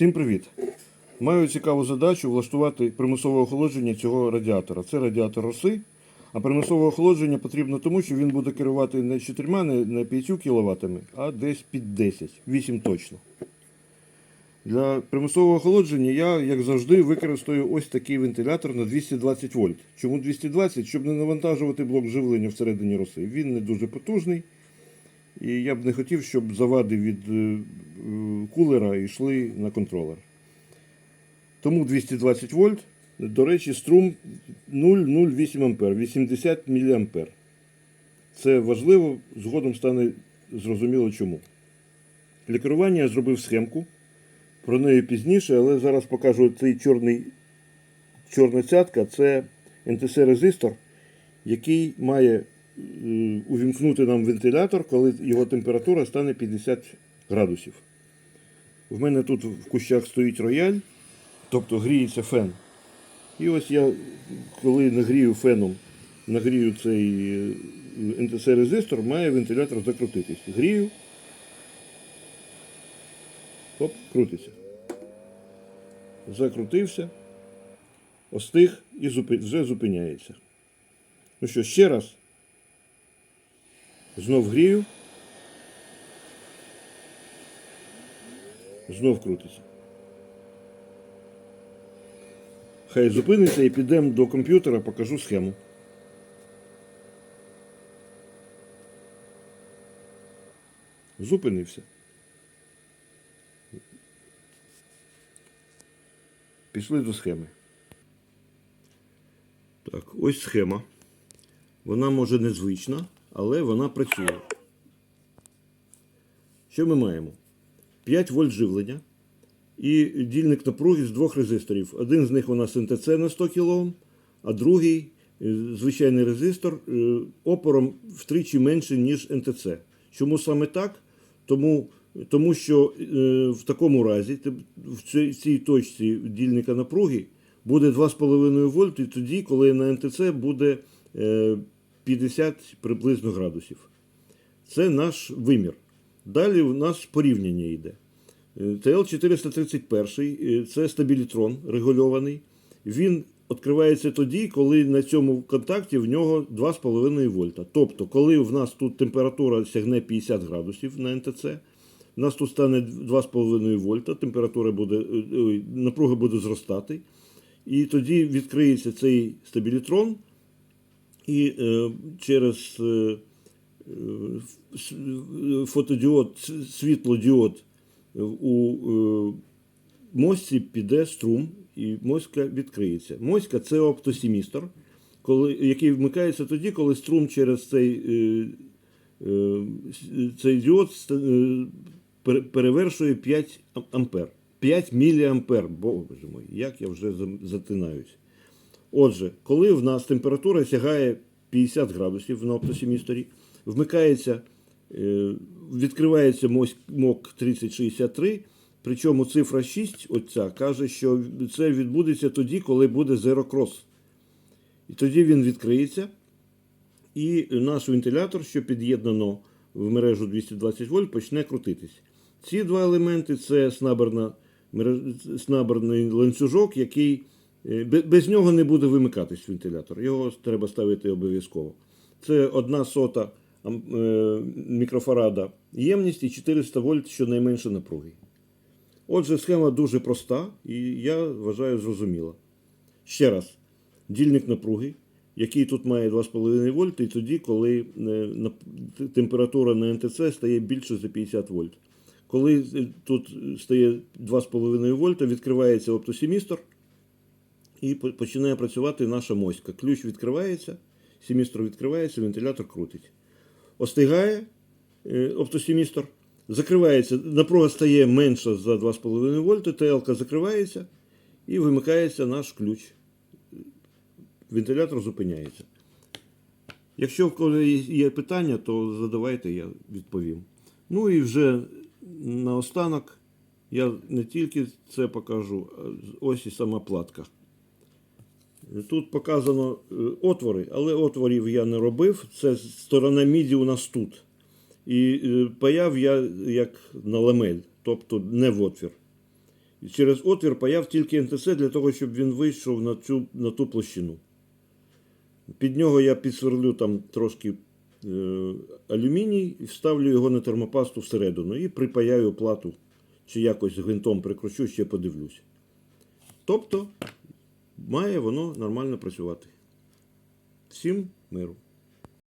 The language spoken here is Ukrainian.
Всім привіт! Маю цікаву задачу влаштувати примусове охолодження цього радіатора. Це радіатор роси, а примусове охолодження потрібно тому, що він буде керувати не 4, не, не 5 кВт, а десь під 10, 8 точно. Для примусового охолодження я, як завжди, використаю ось такий вентилятор на 220 вольт. Чому 220? Щоб не навантажувати блок живлення всередині роси. Він не дуже потужний. І я б не хотів, щоб завади від е, е, кулера йшли на контролер. Тому 220 вольт. До речі, струм 0,08 А, 80 мА. Це важливо, згодом стане зрозуміло чому. Для я зробив схемку. Про неї пізніше, але зараз покажу цей чорний, чорна цятка це НТС-резистор, який має увімкнути нам вентилятор, коли його температура стане 50 градусів. В мене тут в кущах стоїть рояль, тобто гріється фен. І ось я, коли нагрію феном, нагрію цей е, НТС-резистор, має вентилятор закрутитись. Грію. Оп, крутиться. Закрутився, остиг і зупи- вже зупиняється. Ну що, ще раз. Знов грію. Знов крутиться. Хай зупиниться і підемо до комп'ютера, покажу схему. Зупинився. Пішли до схеми. Так, ось схема. Вона може незвична, але вона працює. Що ми маємо? 5 вольт живлення і дільник напруги з двох резисторів. Один з них у нас НТЦ на 100 кОм, а другий е, звичайний резистор е, опором втричі менше, ніж НТЦ. Чому саме так? Тому, тому що е, в такому разі в цій, точці дільника напруги буде 2,5 вольт, тоді, коли на НТЦ буде 50 приблизно градусів. Це наш вимір. Далі у нас порівняння йде. Е, ТЛ-431 е, це стабілітрон регульований. Він відкривається тоді, коли на цьому контакті в нього 2,5 вольта. Тобто, коли в нас тут температура сягне 50 градусів на НТЦ, у нас тут стане 2,5 вольта, температура буде, е, напруга буде зростати. І тоді відкриється цей стабілітрон, і е, через е, е, фотодіод, світлодіод у мостці піде струм, і моська відкриється. Моська це оптосімістор, коли, який вмикається тоді, коли струм через цей, цей діод перевершує 5 ампер. 5 міліампер. Боже мой, як я вже за- затинаюсь. Отже, коли в нас температура сягає 50 градусів на оптосімісторі, вмикається, е, відкривається МОК 3063, причому цифра 6, оця, каже, що це відбудеться тоді, коли буде Cross. І тоді він відкриється, і наш вентилятор, що під'єднано в мережу 220 вольт, почне крутитись. Ці два елементи це снаберна, снаберний ланцюжок, який без нього не буде вимикатись вентилятор. Його треба ставити обов'язково. Це одна сота е, мікрофарада ємність і 400 вольт щонайменше напруги. Отже, схема дуже проста і я вважаю зрозуміла. Ще раз, дільник напруги, який тут має 2,5 вольт, і тоді, коли е, температура на НТЦ стає більше за 50 вольт. Коли е, тут стає 2,5 вольта, відкривається оптосімістор і починає працювати наша моська. Ключ відкривається, семістр відкривається, вентилятор крутить. Остигає е, оптосімістор, закривається, напруга стає менша за 2,5 вольта, ТЛК закривається і вимикається наш ключ. Вентилятор зупиняється. Якщо в когось є- питання, то задавайте, я відповім. Ну і вже наостанок я не тільки це покажу, ось і сама платка. Тут показано е, отвори, але отворів я не робив. Це сторона міді у нас тут. І е, паяв я як на ламель, тобто не в отвір. І через отвір паяв тільки НТЦ для того, щоб він вийшов на, цю, на ту площину. Під нього я підсверлю там трошки е, алюміній і вставлю його на термопасту всередину і припаяю плату, чи якось гвинтом прикручу, ще подивлюсь. Тобто має воно нормально працювати. Всім миру.